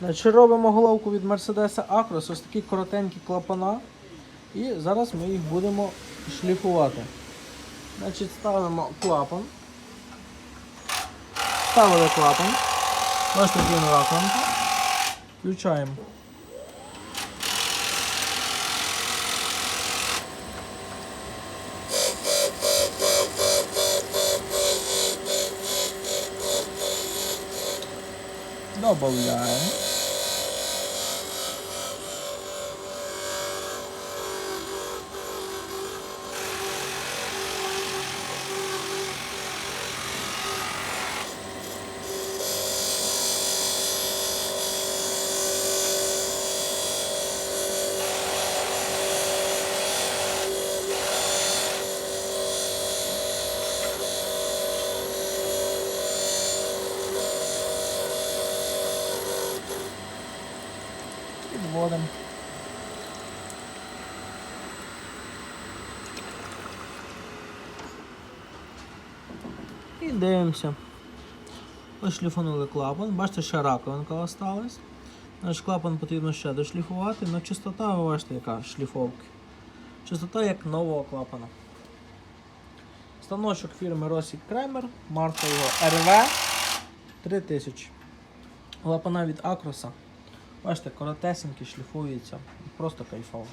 Значить, робимо головку від Mercedes Acros, ось такі коротенькі клапана. І зараз ми їх будемо шліфувати. Значить, ставимо клапан. Ставили клапан. Бачите, він раканка. Включаємо. Добавляємо. Підводимо. І дивимося. Ось клапан. Бачите, ще раковинка осталась. Наш клапан потрібно ще дошліфувати, але чистота, ви бачите, яка шліфовки. Чистота як нового клапана. Станочок фірми Росік Кремер, марка його RV 3000. Клапана від Акроса. Бачите, коротесенькі шліфується, просто кайфово.